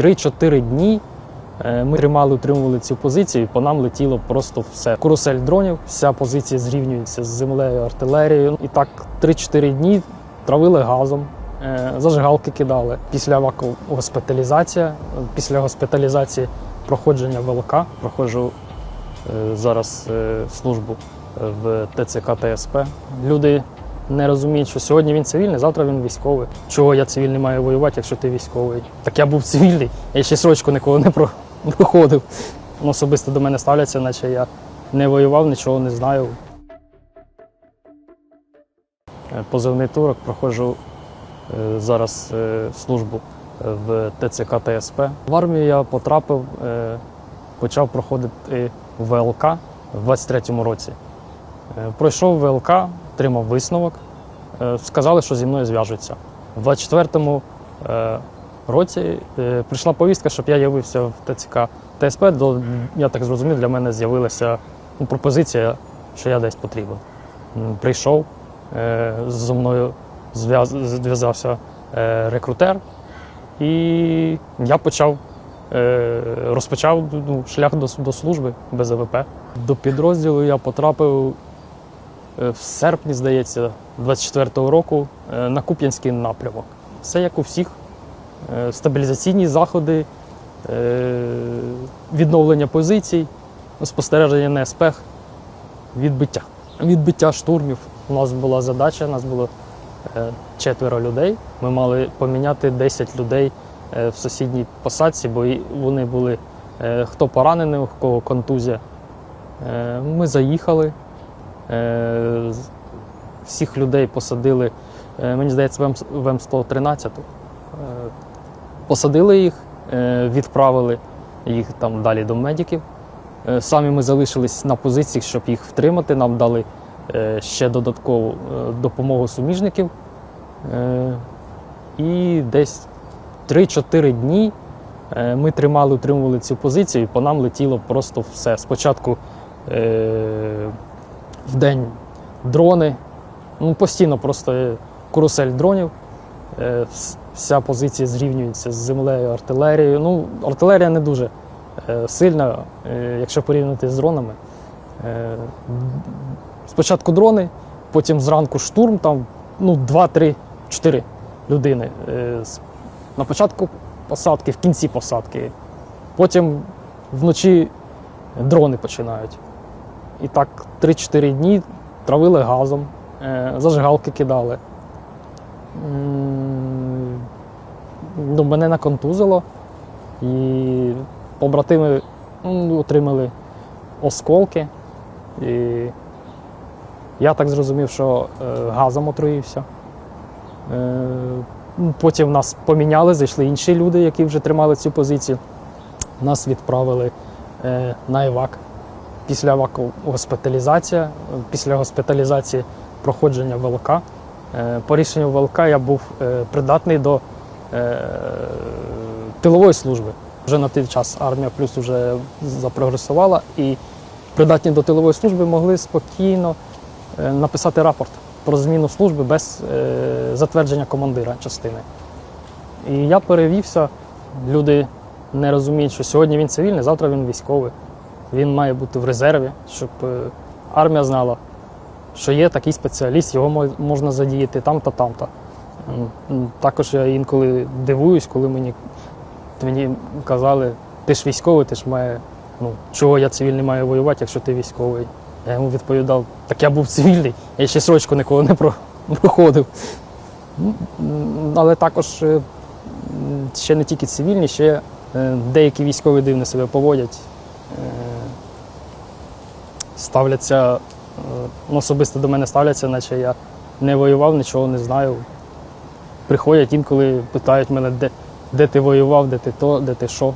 3-4 дні е, ми тримали, утримували цю позицію, і по нам летіло просто все. Карусель дронів, вся позиція зрівнюється з землею, артилерією. І так 3-4 дні травили газом, е, зажигалки кидали. Після госпіталізація. Після госпіталізації проходження ВЛК. Проходжу е, зараз службу в ТЦК ТСП. Люди не розуміють, що сьогодні він цивільний, завтра він військовий. Чого я цивільний маю воювати, якщо ти військовий? Так я був цивільний, я ще срочку ніколи не проходив. Особисто до мене ставляться, наче я не воював, нічого не знаю. Е, Позивний турок проходжу е, зараз е, службу в ТЦК ТСП. В армію я потрапив, почав проходити ВЛК в 23-му році. Пройшов ВЛК, отримав висновок. Е, Сказали, що зі мною зв'яжуться. В 24-му е, році е, прийшла повістка, щоб я явився в ТЦК ТСП. Я так зрозумів, для мене з'явилася ну, пропозиція, що я десь потрібен. Прийшов, зі мною зв'яз- зв'язався рекрутер, і я почав. Розпочав ну, шлях до, до служби без АВП. До підрозділу я потрапив в серпні, здається, 24-го року е, на Куп'янський напрямок. Все як у всіх. Е, Стабілізаційні заходи, е, відновлення позицій, спостереження неспех, відбиття. Відбиття штурмів. У нас була задача, у нас було е, четверо людей. Ми мали поміняти 10 людей е, в сусідній посадці, бо вони були е, хто поранений, у кого контузія. Е, Ми заїхали, е, всіх людей посадили, е, мені здається, в М- в М113. Е, Посадили їх, е, відправили їх там далі до медиків. Е, Самі ми залишились на позиціях, щоб їх втримати. Нам дали е, ще додаткову е, допомогу суміжників. Е, І десь 3-4 дні е, ми тримали, утримували цю позицію, і по нам летіло просто все. Спочатку е, в день дрони, ну постійно просто карусель дронів. Е, Вся позиція зрівнюється з землею, артилерією. Ну, артилерія не дуже е, сильна, е, якщо порівняти з дронами. Спочатку дрони, потім зранку штурм, там ну, 2, 3, 4 людини. На початку посадки, в кінці посадки. Потім вночі дрони починають. І так 3-4 дні травили газом, е, зажигалки кидали. Ну, мене наконтузило, і побратими ну, отримали осколки. І я так зрозумів, що е, газом отруївся. Е, Потім нас поміняли, зайшли інші люди, які вже тримали цю позицію. Нас відправили на івак. Після еваку госпіталізація. Після госпіталізації проходження ВЛК. Е, По рішенню ВЛК я був е, придатний до е, тилової служби. Вже на той час армія плюс вже запрогресувала і придатні до тилової служби могли спокійно написати рапорт про зміну служби без затвердження командира частини. І я перевівся. Люди не розуміють, що сьогодні він цивільний, завтра він військовий. Він має бути в резерві, щоб е, армія знала, що є такий спеціаліст, його можна задіяти. М, м, Також я інколи дивуюсь, коли мені, мені казали, ти ж військовий, ти ж має, ну, чого я цивільний маю воювати, якщо ти військовий. Я йому відповідав, так я був цивільний, я ще срочку ніколи не проходив. Але також е, ще не тільки цивільні, ще е, деякі військові дивно себе поводять, ставляться, е, ну, особисто до мене ставляться, наче я не воював, нічого не знаю. Приходять інколи питають мене, де, де ти воював, де ти то, де ти що.